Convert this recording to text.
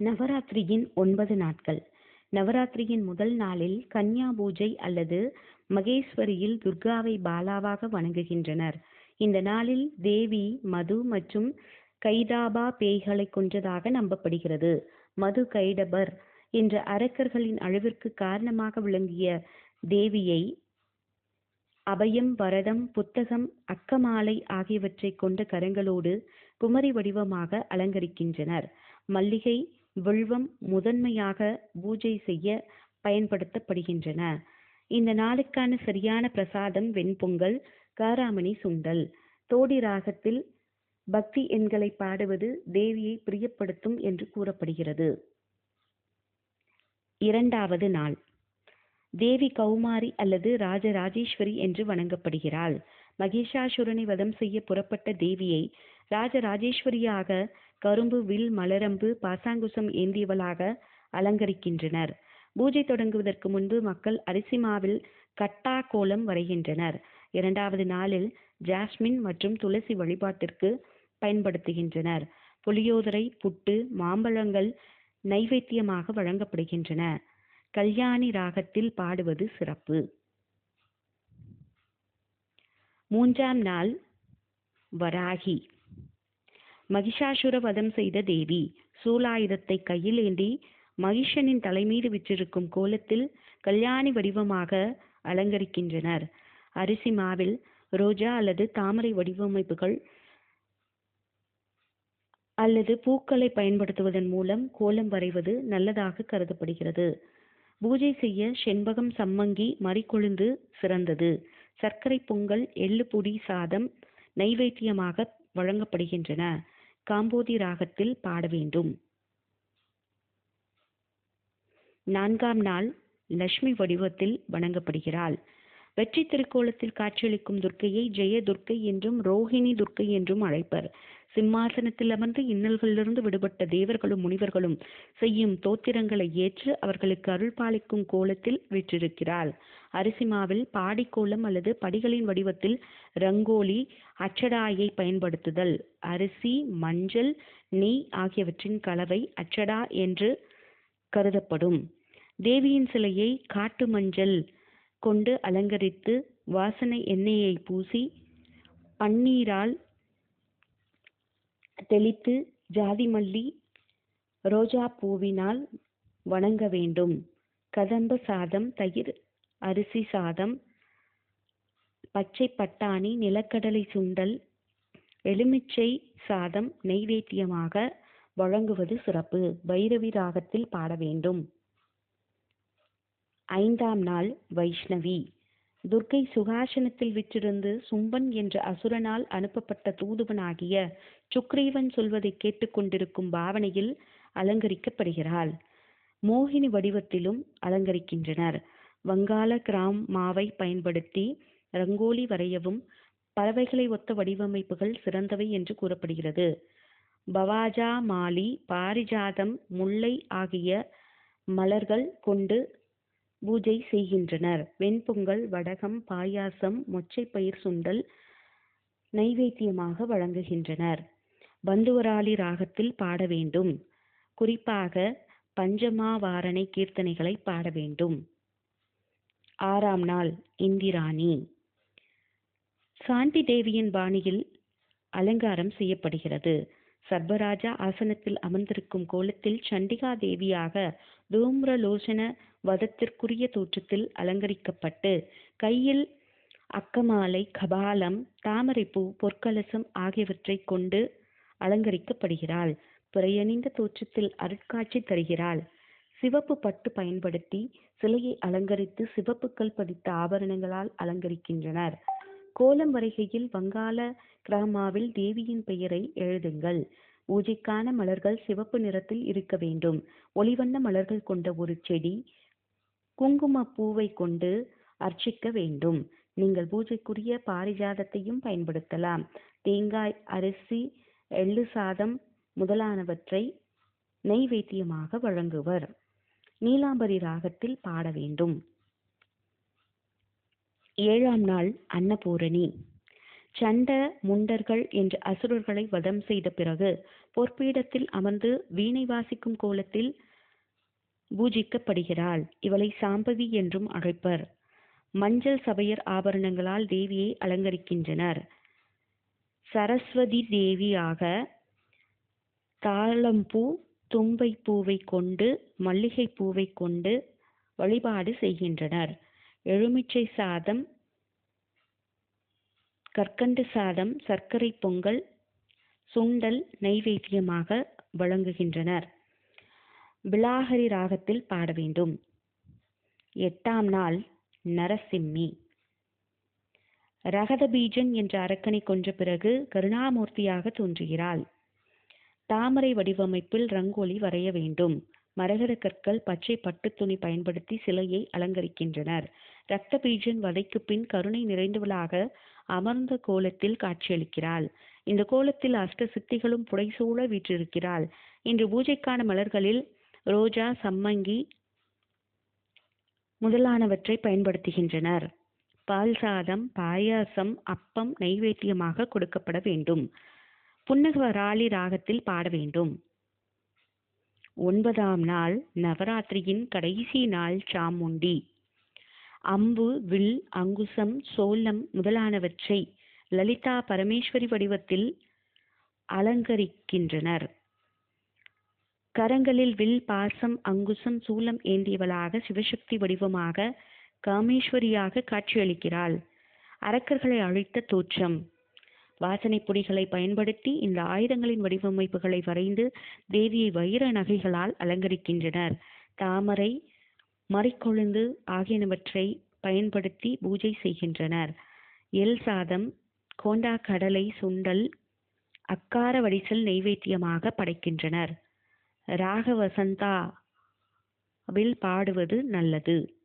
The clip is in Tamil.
நவராத்திரியின் ஒன்பது நாட்கள். நவராத்திரியின் முதல் நாளில் கன்யா பூஜை அல்லது மகேஸ்வரியில் துர்காவை பாலாவாக வணங்குகின்றனர். இந்த நாளில் தேவி மது மற்றும் கைடாபா பேய்களை கொன்றதாக நம்பப்படுகிறது. மது கைடபர் என்ற அரக்கர்களின் அழிவிற்கு காரணமாக விளங்கிய தேவியை அபயம் வரதம் புத்தகம் அக்கமாலை ஆகியவற்றை கொண்ட கரங்களோடு குமரி வடிவமாக அலங்கரிக்கின்றனர். மல்லிகை வில்வம் முதன்மையாக பூஜை செய்ய பயன்படுத்தப்படுகின்றன. இந்த நாளுக்கான சரியான பிரசாதம் வெண்பொங்கல் காராமணி சுண்டல். தோடி ராகத்தில் பக்தி எண்களை பாடுவது தேவியை பிரியப்படுத்தும் என்று கூறப்படுகிறது. இரண்டாவது நாள். தேவி கௌமாரி அல்லது ராஜராஜேஸ்வரி என்று வணங்கப்படுகிறாள். மகிஷாசுரனை வதம் செய்ய புறப்பட்ட தேவியை ராஜராஜேஸ்வரியாக கரும்பு வில் மலரம்பு பாசாங்குசம் ஏந்தியவளாக அலங்கரிக்கின்றனர். பூஜை தொடங்குவதற்கு முன்பு மக்கள் அரிசி மாவில் கட்டா கோலம் வரைகின்றனர். இரண்டாவது நாளில் ஜாஸ்மின் மற்றும் துளசி வழிபாட்டிற்கு பயன்படுத்துகின்றனர். புளியோதரை புட்டு மாம்பழங்கள் நைவேத்தியமாக வழங்கப்படுகின்றன. கல்யாணி ராகத்தில் பாடுவது சிறப்பு. மூன்றாம் நாள் வராகி. மகிஷாசுர வதம் செய்த தேவி. சூலாயுதத்தை கையில் ஏந்தி மகிஷனின் தலைமீது விற்றிருக்கும் கோலத்தில் கல்யாணி வடிவமாக அலங்கரிக்கின்றனர். அரிசி மாவில் ரோஜா அல்லது தாமரை வடிவமைப்புகள் அல்லது பூக்களை பயன்படுத்துவதன் மூலம் கோலம் வரைவது நல்லதாக கருதப்படுகிறது. பூஜை செய்ய செண்பகம் சம்மங்கி மறிக்கொழுந்து சிறந்தது. சர்க்கரை பொங்கல் எள்ளு புடி சாதம் நைவேத்தியமாக வழங்கப்படுகின்றன. காம்போதி ராகத்தில் பாட வேண்டும். நான்காம் நாள் லட்சுமி வடிவத்தில் வணங்கப்படுகிறாள். வெற்றி திருக்கோலத்தில் காட்சியளிக்கும் துர்க்கையை ஜெய துர்க்கை என்றும் ரோஹிணி துர்க்கை என்றும் அழைப்பர். சிம்மாசனத்தில் அமர்ந்து இன்னல்களிலிருந்து விடுபட்ட தேவர்களும் முனிவர்களும் செய்யும் தோத்திரங்களை ஏற்று அவர்களுக்கு அருள் பாலிக்கும் கோலத்தில் விற்றிருக்கிறாள். அரிசிமாவில் பாடிக்கோலம் அல்லது படிகளின் வடிவத்தில் ரங்கோலி அச்சடாயை பயன்படுத்துதல் அரிசி மஞ்சள் நெய் ஆகியவற்றின் கலவை அச்சடா என்று கருதப்படும். தேவியின் சிலையை காட்டு மஞ்சள் கொண்டு அலங்கரித்து வாசனை எண்ணெயை பூசி பன்னீரால் தெளித்து ஜாதி மல்லி ரோஜா பூவினால் வணங்க வேண்டும். கதம்ப சாதம் தயிர் அரிசி சாதம் பச்சை பட்டாணி நிலக்கடலை சுண்டல் எலுமிச்சை சாதம் நெய்வேத்தியமாக வழங்குவது சிறப்பு. பைரவி ராகத்தில் பாட வேண்டும். ஐந்தாம் நாள் வைஷ்ணவி. துர்க்கை சுகாசனத்தில் விற்றிருந்து சும்பன் என்ற அசுரனால் அனுப்பப்பட்ட தூதுவனாகிய சுக்ரீவன் சொல்வதை கேட்டுக்கொண்டிருக்கும் பாவனையில் அலங்கரிக்கப்படுகிறாள். மோகினி வடிவத்திலும் அலங்கரிக்கின்றனர். வங்காள கிராம் மாவை பயன்படுத்தி ரங்கோலி வரையவும் பறவைகளை ஒத்த வடிவமைப்புகள் சிறந்தவை என்று கூறப்படுகிறது. பவாஜா மாலி பாரிஜாதம் முல்லை ஆகிய மலர்கள் கொண்டு பூஜை செய்கின்றனர். வெண்பொங்கல் வடகம் பாயாசம் மொச்சைப்பயிர் சுண்டல் நைவேத்தியமாக வழங்குகின்றனர். பந்துவராளி ராகத்தில் பாட வேண்டும். குறிப்பாக பஞ்சமாவாரணை கீர்த்தனைகளை பாட வேண்டும். ஆறாம் நாள் இந்திராணி. சாந்தி தேவியின் பாணியில் அலங்காரம் செய்யப்படுகிறது. சர்பராஜா ஆசனத்தில் அமர்ந்திருக்கும் கோலத்தில் சண்டிகா தேவியாக தூம்ரலோசன வதத்திற்குரிய தோற்றத்தில் அலங்கரிக்கப்பட்டு கையில் அக்கமாலை கபாலம் தாமரைப்பூ பொற்கலசம் ஆகியவற்றை கொண்டு அலங்கரிக்கப்படுகிறாள். பிறையணிந்த தோற்றத்தில் அருட்காட்சி தருகிறாள். சிவப்பு பட்டு பயன்படுத்தி சிலையை அலங்கரித்து சிவப்புக்கள் பதித்த ஆபரணங்களால் அலங்கரிக்கின்றனர். கோலம் வரைகையில் வங்காள கிராமாவில் தேவியின் பெயரை எழுதுங்கள். பூஜைக்கான மலர்கள் சிவப்பு நிறத்தில் இருக்க வேண்டும். ஒளிவண்ண மலர்கள் கொண்ட ஒரு செடி குங்கும பூவை கொண்டு அர்ச்சிக்க வேண்டும். நீங்கள் பூஜைக்குரிய பாரிஜாதத்தையும் பயன்படுத்தலாம். தேங்காய் அரிசி எள்ளு சாதம் முதலானவற்றை நெய்வேத்தியமாக வழங்குவர். நீலாம்பரி ராகத்தில் பாட வேண்டும். ஏழாம் நாள் அன்னபூரணி. சண்ட முண்டர்கள் என்ற அசுரர்களை வதம் செய்த பிறகு பொற்பீடத்தில் அமர்ந்து வீணை வாசிக்கும் கோலத்தில் பூஜிக்கப்படுகிறாள். இவளை சாம்பவி என்றும் அழைப்பர். மஞ்சள் சபையர் ஆபரணங்களால் தேவியை அலங்கரிக்கின்றனர். சரஸ்வதி தேவியாக தாளம்பூ தும்பை பூவை கொண்டு மல்லிகை பூவை கொண்டு வழிபாடு செய்கின்றனர். எலுமிச்சை சாதம் கற்கண்டு சாதம் சர்க்கரை பொங்கல் சுண்டல் நைவேத்தியமாக வழங்குகின்றனர். பிலாஹரி ராகத்தில் பாட வேண்டும். எட்டாம் நாள் நரசிம்மி. ரகத பீஜன் என்ற அரக்கனை கொன்ற பிறகு கருணாமூர்த்தியாக தோன்றுகிறாள். தாமரை வடிவமைப்பில் ரங்கோலி வரைய வேண்டும். மரகத கற்கள் பச்சை பட்டு துணி பயன்படுத்தி சிலையை அலங்கரிக்கின்றனர். இரத்த பீஜன் வதைக்கு பின் கருணை நிறைந்தவளாக அமர்ந்த கோலத்தில் காட்சியளிக்கிறாள். இந்த கோலத்தில் அஷ்ட சித்திகளும் புடைசூழ வீற்றிருக்கிறாள். இன்று பூஜைக்கான மலர்களில் ரோஜா சம்மங்கி முதலானவற்றை பயன்படுத்துகின்றனர். பால் சாதம் பாயாசம் அப்பம் நைவேத்தியமாக கொடுக்கப்பட வேண்டும். புன்னகவராளி ராகத்தில் பாட வேண்டும். ஒன்பதாம் நாள் நவராத்திரியின் கடைசி நாள் சாமுண்டி. அம்பு வில் அங்குசம் சோளம் முதலானவற்றை லலிதா பரமேஸ்வரி வடிவத்தில் அலங்கரிக்கின்றனர். கரங்களில் வில் பாசம் அங்குசம் சூலம் ஏந்தியவளாக சிவசக்தி வடிவமாக காமேஸ்வரியாக காட்சியளிக்கிறாள். அரக்கர்களை அழித்த தோற்றம். வாசனை பொடிகளை பயன்படுத்தி இந்த ஆயுதங்களின் வடிவமைப்புகளை வரைந்து தேவியை வைர நகைகளால் அலங்கரிக்கின்றனர். தாமரை மறிக்கொழுந்து ஆகியனவற்றை பயன்படுத்தி பூஜை செய்கின்றனர். எல் சாதம் கோண்டா கடலை சுண்டல் அக்கார வடிசல் நெய்வேத்தியமாக படைக்கின்றனர். ராக வசந்தா வில் பாடுவது நல்லது.